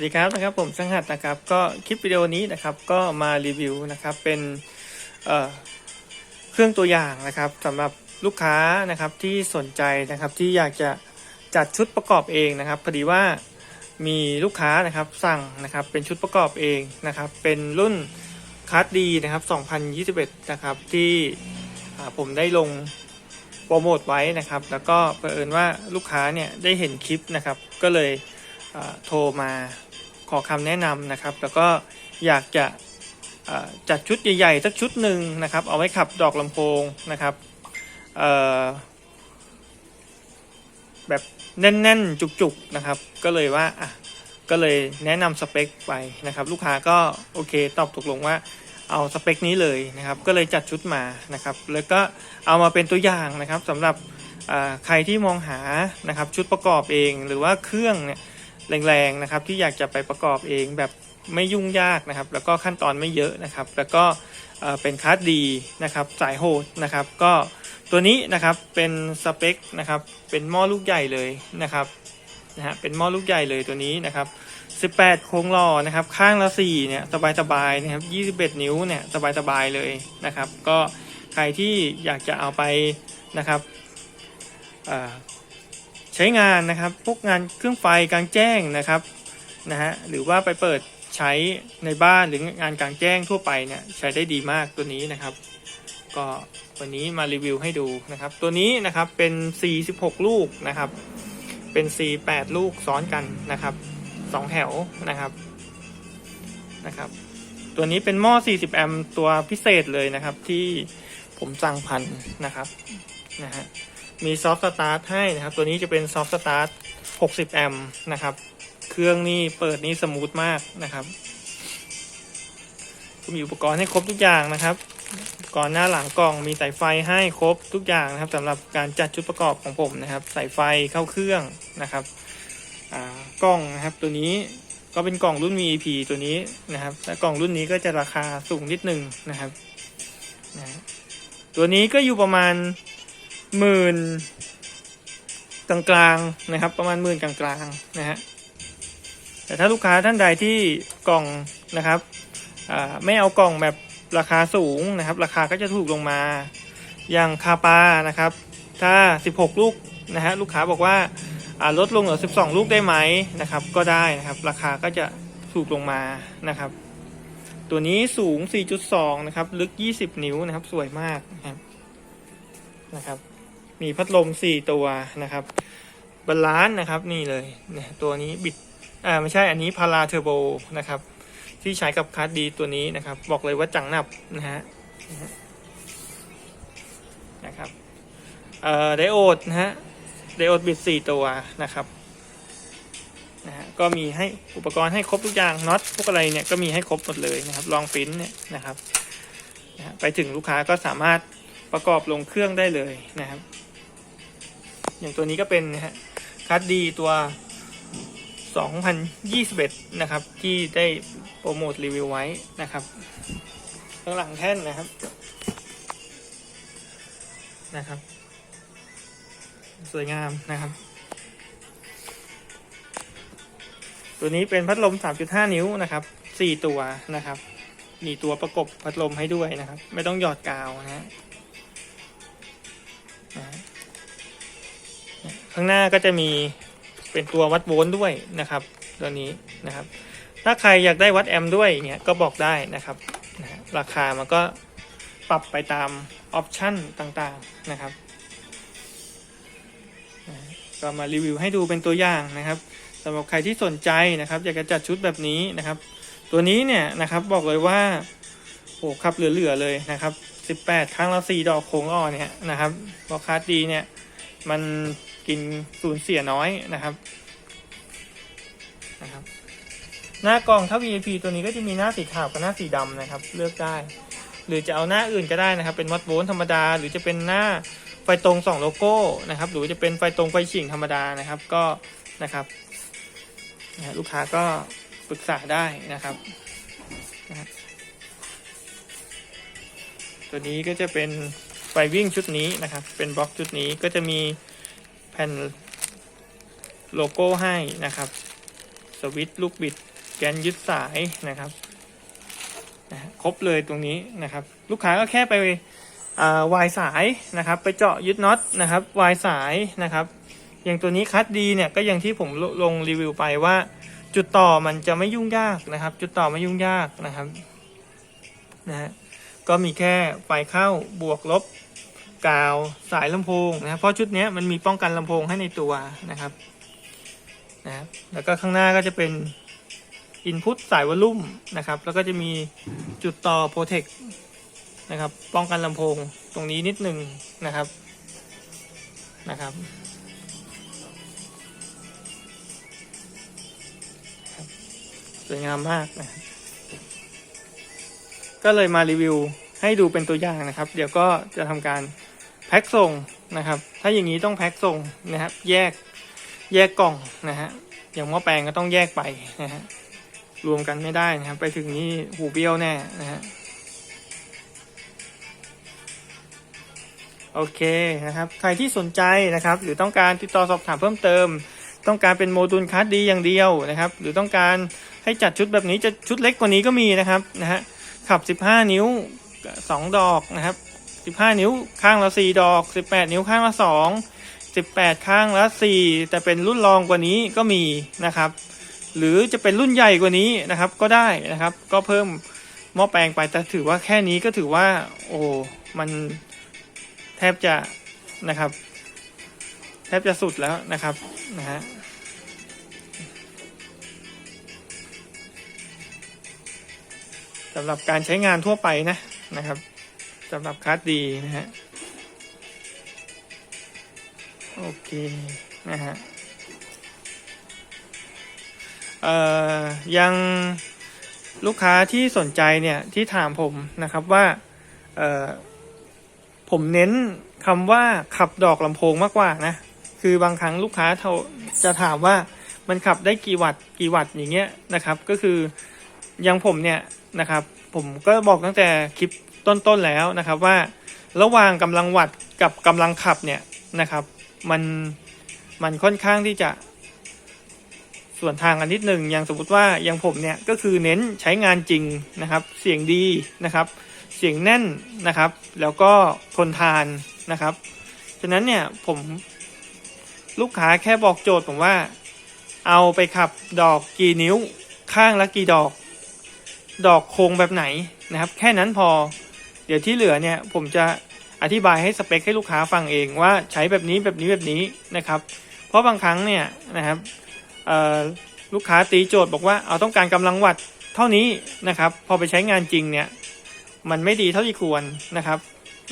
สวัสดีครับนะครับผมสังหัดนะครับก็คลิปวิดีโอนี้นะครับก็มารีวิวนะครับเป็นเเครื่องตัวอย่างนะครับสำหรับลูกค้านะครับที่สนใจนะครับที่อยากจะจัดชุดประกอบเองนะครับพอดีว่ามีลูกค้านะครับสั่งนะครับเป็นชุดประกอบเองนะครับเป็นรุ่นคาร์ดดีนะครับ 2021 นะครับที่ผมได้ลงโปรโมทไว้นะครับ แล้วก็เผอิญว่าลูกค้าเนี่ยได้เห็นคลิปนะครับก็เลยโทรมา ขอคำแนะนำนะครับ แล้วก็อยากจะจัดชุดใหญ่ๆสักชุดหนึ่งนะครับ เอาไว้ขับดอกลำโพงนะครับแบบแน่นๆจุกๆนะครับ ก็เลยว่าอะก็เลยแนะนำสเปคไปนะครับ ลูกค้าก็โอเคตอบตกลงว่าเอาสเปคนี้เลยนะครับ ก็เลยจัดชุดมานะครับ แล้วก็เอามาเป็นตัวอย่างนะครับสำหรับใครที่มองหานะครับชุดประกอบเองหรือว่าเครื่องเนี่ย แรงๆนะครับที่อยากจะไปประกอบเองแบบไม่ยุ่งยากนะครับ แล้วก็ขั้นตอนไม่เยอะนะครับ แล้วก็เป็นคาร์ดดีนะครับสายโหดนะครับ ก็ตัวนี้นะครับเป็นสเปคนะครับเป็นหม้อลูกใหญ่เลยนะครับนะฮะเป็นหม้อลูกใหญ่เลยตัวนี้นะครับ18 โค้งล้อนะครับ ข้างละ4เนี่ยสบายๆนะครับ21 นิ้วเนี่ยสบายๆเลยนะครับ ก็ใครที่อยากจะเอาไปนะครับ ช้งานนะครับพวกงานเครื่องไฟกลางแจ้งนะครับนะฮะหรือว่าไปเปิดใช้ในบ้านหรืองานกลางแจ้งทั่วไปเนี่ยใช้ได้ดีมากตัวนี้นะครับ ก็วันนี้มารีวิวให้ดูนะครับ ตัวนี้นะครับเป็น 46 ลูกนะครับ เป็น 48 ลูกซ้อนกันนะครับสองแถวนะครับนะครับ ตัวนี้เป็นหม้อ 40 แอมป์ตัวพิเศษเลยนะครับที่ผมสั่งพันนะครับนะฮะ มีซอฟต์สตาร์ทให้นะครับ ตัวนี้จะเป็นซอฟต์สตาร์ท60 แอมป์นะครับ เครื่องนี่เปิดนี่สมูทมากนะครับมีอุปกรณ์ให้ครบทุกอย่างนะครับ อุปกรณ์หน้าหลังกล่องมีสายไฟให้ครบทุกอย่างนะครับสำหรับการจัดชุดประกอบของผมนะครับ สายไฟเข้าเครื่องนะครับกล้องนะครับตัวนี้ก็เป็นกล่องรุ่น MEP ตัวนี้นะครับและกล่องรุ่นนี้ก็จะราคาสูงนิดนึงนะครับนะตัวนี้ก็อยู่ประมาณ หมื่นกลางๆนะครับ ประมาณหมื่นกลางๆนะฮะแต่ถ้าลูกค้าท่านใดที่กล่องนะครับไม่เอากล่องแบบราคาสูงนะครับ ราคาก็จะถูกลงมาอย่างคาปานะครับ ถ้า 16 ลูกนะฮะลูกค้าบอกว่าอ่าลดลงเหลือ 12 ลูกได้ไหมนะครับ ก็ได้นะครับ ราคาก็จะถูกลงมานะครับ ตัวนี้สูง 4.2 นะครับ ลึก 20 นิ้วนะครับ สวยมากนะครับนะครับ มีพัดลม 4 ตัวนะครับบาลานซ์นะครับนี่เลยเนี่ยตัวนี้บิดอ่าไม่ใช่อันนี้พาราเทอร์โบนะครับที่ใช้กับคาร์ดีตัวนี้นะครับ บอกเลยว่าจังหนับนะฮะนะครับเอ่อไดโอดนะฮะไดโอดบิด 4 ตัวนะครับนะฮะก็มีให้อุปกรณ์ให้ครบทุกอย่างน็อตพวกอะไรเนี่ยก็มีให้ครบหมดเลยนะครับลองปิ้นเนี่ยนะครับนะไปถึงลูกค้าก็สามารถประกอบลงเครื่องได้เลยนะครับ อย่างตัวนี้ก็เป็นนะฮะคัดดีตัว 2021 นะครับ ที่ได้โปรโมทรีวิวไว้นะครับข้างหลังแท่นนะครับนะครับ สวยงามนะครับ ตัวนี้เป็นพัดลม 3.5 นิ้วนะครับ 4 ตัวนะครับ มีตัวประกบพัดลมให้ด้วยนะครับ ไม่ต้องหยอดกาวนะฮะ ข้างหน้าก็จะมีเป็นตัววัดโวลต์ด้วยนะครับตัวนี้นะครับ ถ้าใครอยากได้วัดแอมป์ด้วยเงี้ยก็บอกได้นะครับนะราคามันก็ปรับไปตามออปชั่นต่างๆนะครับก็มารีวิวให้ดูเป็นตัวอย่างนะครับสำหรับใครที่สนใจนะครับ อยากจะจัดชุดแบบนี้นะครับ ตัวนี้เนี่ยนะครับบอกเลยว่าโอ้ขับเหลือๆเลยนะครับ 18 ครั้งละ4ดอกโค้งอ่อเนี่ยนะครับบอคาร์ดดีเนี่ยมัน กินสูญเสียน้อยนะครับนะครับ หน้ากล่องถ้า VIP ตัวนี้ก็จะมีหน้าสีขาวกับหน้าสีดำนะครับ เลือกได้ หรือจะเอาหน้าอื่นก็ได้นะครับ เป็นวัดโวลต์ธรรมดา หรือจะเป็นหน้าไฟตรง 2 โลโก้นะครับ หรือจะเป็นไฟตรงไฟฉิงธรรมดานะครับก็นะครับนะลูกค้าก็ปรึกษาได้นะครับนะตัวนี้ก็จะเป็นไฟวิ่งชุดนี้นะครับ เป็นบล็อกชุดนี้ก็จะมี ผ่นโลโก้ให้นะครับ สวิตช์ลูกบิด แกนยึดสายนะครับนะครบเลยตรงนี้นะครับ ลูกค้าก็แค่ไปวายสายนะครับ ไปเจาะยึดน็อตนะครับวายสายนะครับ อย่างตัวนี้คัดดีเนี่ยก็อย่างที่ผมลลงรีวิวไปว่า จุดต่อมันจะไม่ยุ่งยากนะครับ จุดต่อไม่ยุ่งยากนะครับนะฮะก็มีแค่ไฟเข้าบวกลบ กาวสายลำโพงนะครับเพราะชุดนี้มันมีป้องกันลำโพงให้ในตัวนะครับนะครับแล้วก็ข้างหน้าก็จะเป็นอินพุตสายวอลลุ่มนะครับ แล้วก็จะมีจุดต่อโปรเทคนะครับ ป้องกันลำโพงตรงนี้นิดหนึ่งนะครับนะครับ สวยงามมากนะครับก็เลยมารีวิวให้ดูเป็นตัวอย่างนะครับ เดี๋ยวก็จะทำการ แพ็คส่งนะครับ ถ้าอย่างนี้ต้องแพ็คส่งนะครับ แยกแยกกล่องนะฮะอย่างหม้อแปลงก็ต้องแยกไปนะฮะรวมกันไม่ได้นะครับ ไปถึงนี่หูเบี้ยวแน่นะฮะโอเคนะครับ ใครที่สนใจนะครับ หรือต้องการติดต่อสอบถามเพิ่มเติม ต้องการเป็นโมดูลคัสดีอย่างเดียวนะครับ หรือต้องการให้จัดชุดแบบนี้จะชุดเล็กกว่านี้ก็มีนะครับนะฮะขับ 15 นิ้ว 2 ดอกนะครับ 15นิ้วข้างละ4ดอก18นิ้วข้างละ2 18ข้างละ4แต่เป็นรุ่นรองกว่านี้ก็มีนะครับ หรือจะเป็นรุ่นใหญ่กว่านี้นะครับก็ได้นะครับ ก็เพิ่มหม้อแปลงไปแต่ถือว่าแค่นี้ก็ถือว่า โอ้มันแทบจะนะครับ แทบจะสุดแล้วนะครับนะฮะสำหรับการใช้งานทั่วไปนะนะครับ สำหรับคัสดีนะฮะ โอเคนะฮะ เอ่อ ยังลูกค้าที่สนใจเนี่ยที่ถามผมนะครับว่า เอ่อ ผมเน้นคำว่าขับดอกลำโพงมากกว่านะ คือบางครั้งลูกค้าจะถามว่ามันขับได้กี่วัตต์กี่วัตต์อย่างเงี้ยนะครับ ก็คืออยังผมเนี่ยนะครับ ผมก็บอกตั้งแต่คลิป ต้นๆแล้วนะครับว่าระหว่างกำลังวัตต์กับกำลังขับเนี่ยนะครับ มันมันค่อนข้างที่จะส่วนทางกันนิดหนึ่งอย่างสมมติว่าอย่างผมเนี่ยก็คือเน้นใช้งานจริงนะครับ เสียงดีนะครับ เสียงแน่นนะครับ แล้วก็ทนทานนะครับฉะนั้นเนี่ยผมลูกค้าแค่บอกโจทย์ผมว่า เอาไปขับดอกกี่นิ้วข้างละกี่ดอก ดอกโครงแบบไหนนะครับ แค่นั้นพอ ดี๋ยวที่เหลือเนี่ยผมจะอธิบายให้สเปคให้ลูกค้าฟังเองว่าใช้แบบนี้แบบนี้แบบนี้นะครับ เพราะบางครั้งเนี่ยนะครับลูกค้าตีโจทย์บอกว่าเอาต้องการกำลังวัตต์เท่านี้นะครับ พอไปใช้งานจริงเนี่ยมันไม่ดีเท่าที่ควรนะครับ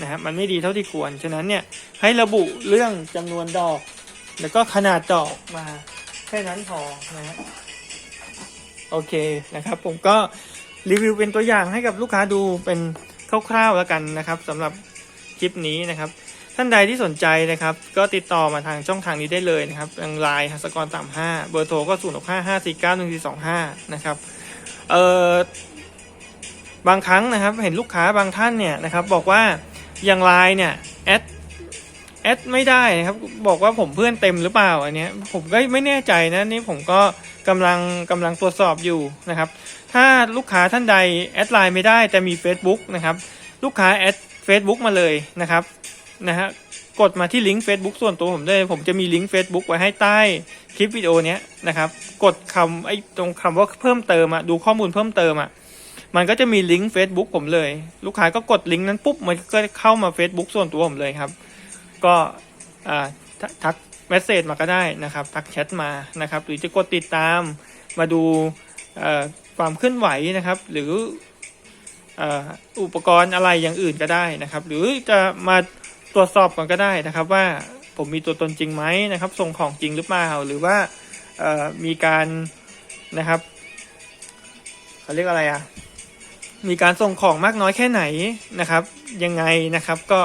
นะฮะมันไม่ดีเท่าที่ควร ฉะนั้นเนี่ยให้ระบุเรื่องจำนวนดอก แล้วก็ขนาดดอกมาแค่นั้นพอนะฮะโอเคนะครับ ผมก็รีวิวเป็นตัวอย่างให้กับลูกค้าดูเป็น คร่าวๆแล้วกันนะครับสำหรับคลิปนี้นะครับ ท่านใดที่สนใจนะครับ ก็ติดต่อมาทางช่องทางนี้ได้เลยนะครับทางไลน์หัสกรต่ำห้าเบอร์โทรก็ศูนย์หกห้าห้าสี่เก้าหนึ่งสี่สองห้านะครับเอ่อบางครั้งนะครับเห็นลูกค้าบางท่านเนี่ยนะครับบอกว่าอย่างไลน์เนี่ยแอด แอดไม่ได้นะครับบอกว่าผมเพื่อนเต็มหรือเปล่าอันนี้ผมก็ไม่แน่ใจนะนี่ผมก็กำลังกำลังตรวจสอบอยู่นะครับ ถ้าลูกค้าท่านใดแอดไลน์ไม่ได้แต่มี Facebook นะครับ ลูกค้าแอด Facebook มาเลยนะครับนะฮะกดมาที่ลิงก์ Facebook ส่วนตัวผมด้วยผมจะมีลิงก์ Facebook ไว้ให้ใต้คลิปวิดีโอนี้นะครับ กดคำไอ้ตรงคำว่าเพิ่มเติมอะดูข้อมูลเพิ่มเติมอะมันก็จะมีลิงก์ Facebook ผมเลย ลูกค้าก็กดลิงก์นั้นปุ๊บมันก็เข้ามา Facebook ส่วนตัวผมเลยครับ ก็ทักเมสเซจมาก็ได้นะครับ ทักแชทมานะครับ หรือจะกดติดตามมาดูความเคลื่อนไหวนะครับ หรืออ,อุปกรณ์อะไรอย่างอื่นก็ได้นะครับ หรือจะมาตรวจสอบก่อนก็ได้นะครับ ว่าผมมีตัวตนจริงไหมนะครับ ส่งของจริงหรือเปล่าหรือว่ามีการนะครับเขาเรียกอะไรอะมีการส่งของมากน้อยแค่ไหนนะครับ ยังไงนะครับก็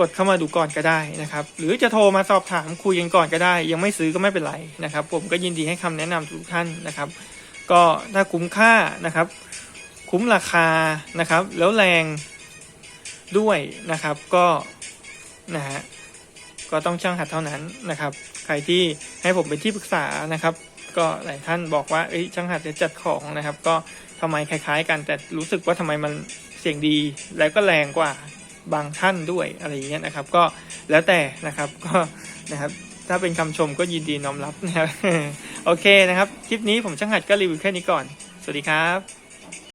กดเข้ามาดูก่อนก็ได้นะครับ หรือจะโทรมาสอบถามคุยกันก่อนก็ได้ ยังไม่ซื้อก็ไม่เป็นไรนะครับ ผมก็ยินดีให้คำแนะนำทุกท่านนะครับ ก็ถ้าคุ้มค่านะครับ คุ้มราคานะครับ แล้วแรงด้วยนะครับก็นะฮะก็ต้องช่างหัดเท่านั้นนะครับ ใครที่ให้ผมเป็นที่ปรึกษานะครับ ก็หลายท่านบอกว่าเอ้ยช่างหัดจะจัดของนะครับ ก็ทำไมคล้าย ๆ กันแต่รู้สึกว่าทำไมมันเสียงดีแล้วก็แรงกว่า บางท่านด้วยอะไรอย่างเงี้ยนะครับ ก็แล้วแต่นะครับก็นะครับถ้าเป็นคำชมก็ยินดีน้อมรับนะครับโอเคนะครับ คลิปนี้ผมช่างหัดก็รีวิวแค่นี้ก่อน สวัสดีครับ